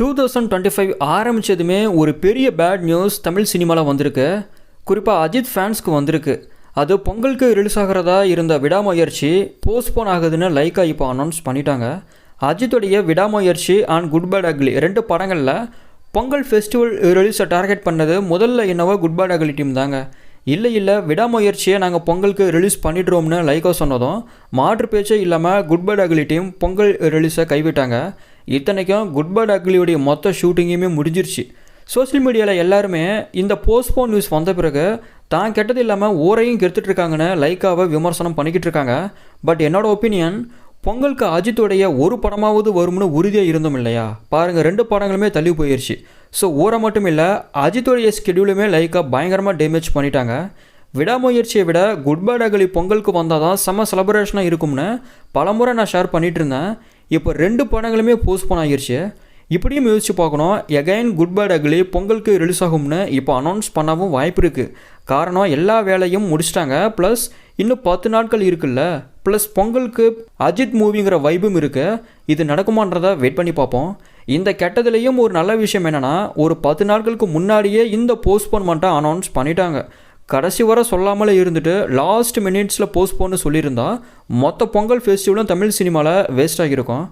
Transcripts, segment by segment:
Two thousand twenty five ஆரம்பித்ததுமே ஒரு பெரிய பேட் நியூஸ் தமிழ் சினிமாவில் வந்திருக்கு. குறிப்பாக அஜித் ஃபேன்ஸ்க்கு வந்திருக்கு. அது பொங்கலுக்கு ரிலீஸ் ஆகிறதா இருந்த விடாமுயற்சி போஸ்ட்போன் ஆகுதுன்னு லைக்காக இப்போ அனௌன்ஸ் பண்ணிட்டாங்க. அஜித்துடைய விடாமுயற்சி அண்ட் குட் பேட் அக்லி ரெண்டு படங்களில் பொங்கல் ஃபெஸ்டிவல் ரிலீஸை டார்கெட் பண்ணது முதல்ல என்னவோ குட் பேட் அக்லி டீம் தாங்க. இல்லை இல்லை விடாமுயற்சியை நாங்கள் பொங்கலுக்கு ரிலீஸ் பண்ணிடுறோம்னு லைக்காக சொன்னதும் மாற்று பேச்சே இல்லாமல் good bad ugly team Pongal ரிலீஸை கைவிட்டாங்க. இத்தனைக்கும் குட் பை அக்லியுடைய மொத்த ஷூட்டிங்குமே முடிஞ்சிருச்சு. சோஷியல் மீடியாவில் எல்லாருமே இந்த போஸ்ட்போன் நியூஸ் வந்த பிறகு தான் கெட்டது இல்லாமல் ஊரையும் கெடுத்துட்ருக்காங்கன்னு லைக்காவை விமர்சனம் பண்ணிக்கிட்டு இருக்காங்க பட் என்னோடய ஒப்பீனியன் பொங்கலுக்கு அஜித்துடைய ஒரு படமாவது வரும்னு உறுதியாக இருந்தோம் இல்லையா? பாருங்கள் ரெண்டு படங்களுமே தள்ளி போயிடுச்சு ஸோ ஊரை மட்டும் இல்லை அஜித்துடைய ஸ்கெடியூலுமே லைக்காக பயங்கரமாக டேமேஜ் பண்ணிட்டாங்க. விடாமுயற்சியை விட குட் பேட் அகலி பொங்கலுக்கு வந்தால் தான் செம்ம செலப்ரேஷனாக இருக்கும்னு பலமுறை நான் ஷேர் பண்ணிகிட்டு இருந்தேன். இப்போ ரெண்டு படங்களுமே போஸ்ட்போன் ஆகிருச்சு. இப்படியும் யோசிச்சு பார்க்கணும். எகைன் குட் பேட் அக்லி பொங்கலுக்கு ரிலீஸ் ஆகும்னு இப்போ அனௌன்ஸ் பண்ணவும் வாய்ப்பு இருக்குது காரணம் எல்லா வேலையும் முடிச்சிட்டாங்க. ப்ளஸ் இன்னும் பத்து நாட்கள் இருக்குல்ல. ப்ளஸ் பொங்கலுக்கு அஜித் மூவிங்கிற வைபும் இருக்குது இது நடக்குமான்றதை வெயிட் பண்ணி பார்ப்போம். இந்த கெட்டதுலேயும் ஒரு நல்ல விஷயம் என்னென்னா ஒரு பத்து நாட்களுக்கு முன்னாடியே இந்த போஸ்ட்போன்மெண்ட்டை அனௌன்ஸ் பண்ணிட்டாங்க. கடைசி வரை சொல்லாமலே இருந்துட்டு லாஸ்ட் மினிட்ஸில் போஸ்ட்போன்னு சொல்லியிருந்தா மொத்த பொங்கல் ஃபெஸ்டிவலும் தமிழ் சினிமாவில் வேஸ்ட் ஆகியிருக்கும்.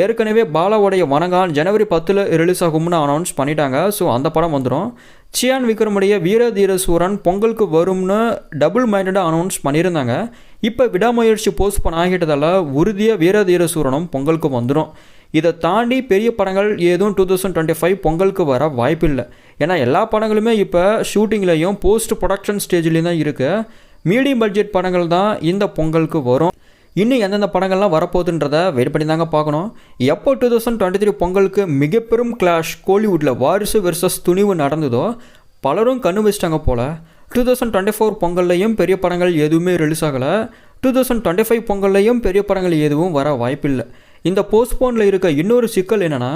ஏற்கனவே பாலாவுடைய வணங்கான் ஜனவரி பத்தில் ரிலீஸ் ஆகும்னு அனௌன்ஸ் பண்ணிட்டாங்க. ஸோ அந்த படம் வந்துடும் சியான் விக்ரமுடைய வீர தீர சூரன் பொங்கலுக்கு வரும்னு டபுள் மைண்டடாக அனௌன்ஸ் பண்ணியிருந்தாங்க. இப்போ விடாமுயற்சி போஸ்ட்போன் ஆகிட்டதால் உறுதியாக வீர தீர சூரனும் பொங்கலுக்கு வந்துடும் இதை தாண்டி பெரிய படங்கள் ஏதும் டூ தௌசண்ட் டுவெண்ட்டி ஃபைவ் பொங்கலுக்கு வர வாய்ப்பு இல்லை ஏன்னா எல்லா படங்களுமே இப்போ ஷூட்டிங்லேயும் போஸ்ட் ப்ரொடக்ஷன் ஸ்டேஜ்லேயும் தான் இருக்குது மீடியம் பட்ஜெட் படங்கள் தான் இந்த பொங்கலுக்கு வரும். இன்னும் எந்தெந்த படங்கள்லாம் வரப்போகுதுன்றத வெயிட் பண்ணி தாங்க பார்க்கணும். எப்போ டூ தௌசண்ட் டுவெண்ட்டி த்ரீ பொங்கலுக்கு மிகப்பெரும் கிளாஷ் கோலிவுட்டில் வாரிசு வெர்சஸ் துணிவு நடந்ததோ பலரும் கண்ணு வச்சிட்டாங்க போல். டூ தௌசண்ட் டுவெண்ட்டி ஃபோர் பொங்கல்லையும் பெரிய படங்கள் எதுவுமே ரிலீஸ் ஆகலை. டூ தௌசண்ட் டுவெண்ட்டி ஃபைவ் பொங்கல்லையும் பெரிய படங்கள் எதுவும் வர வாய்ப்பில்லை. இந்த போஸ்ட்போனில் இருக்க இன்னொரு சிக்கல் என்னென்னா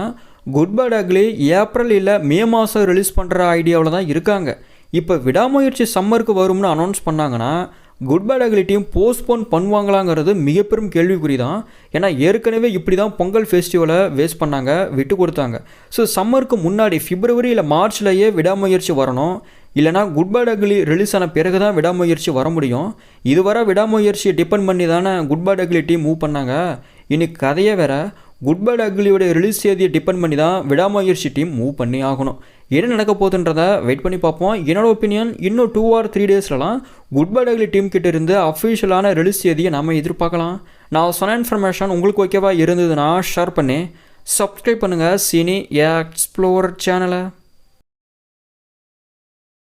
குட் பேட் அக்லி ஏப்ரல் இல்லை மே மாதம் ரிலீஸ் பண்ணுற ஐடியாவில் தான் இருக்காங்க. இப்போ விடாமுயற்சி சம்மருக்கு வரும்னு அனௌன்ஸ் பண்ணாங்கன்னா good bad ugly team postpone பண்ணுவாங்களாங்கிறது மிகப்பெரும் கேள்விக்குறி தான். ஏன்னா ஏற்கனவே இப்படி தான் பொங்கல் ஃபெஸ்டிவலை வேஸ்ட் பண்ணாங்க விட்டு கொடுத்தாங்க. ஸோ சம்மருக்கு முன்னாடி பிப்ரவரி இல்லை மார்ச்லேயே விடாமுயற்சி வரணும். இல்லைனா குட் பேட் அக்லி ரிலீஸ் ஆன பிறகு தான் விடாமுயற்சி வர முடியும். இதுவரை விடாமுயற்சியை டிபெண்ட் பண்ணி தானே good bad ugly team move பண்ணாங்க. இன்னைக்கு கதையை வேற குட் பை அக்லியோட ரிலீஸ் தேதியை டிபெண்ட் பண்ணி தான் விடாமுயற்சி டீம் மூவ் பண்ணி ஆகணும். என்ன நடக்க போகுதுன்றதை வெயிட் பண்ணி பார்ப்போம். என்னோட ஒப்பீனியன் இன்னும் டூ ஆர் த்ரீ டேஸ்லலாம் குட் பை அக்லி டீம் கிட்ட இருந்து அஃபிஷியலான ரிலீஸ் தேதியை நம்ம எதிர்பார்க்கலாம். நான் சொன்ன இன்ஃபர்மேஷன் உங்களுக்கு ஓகேவா இருந்ததுன்னா ஷேர் பண்ணி. சப்ஸ்கிரைப் பண்ணுங்கள் சினி எக்ஸ்ப்ளோர் சேனலை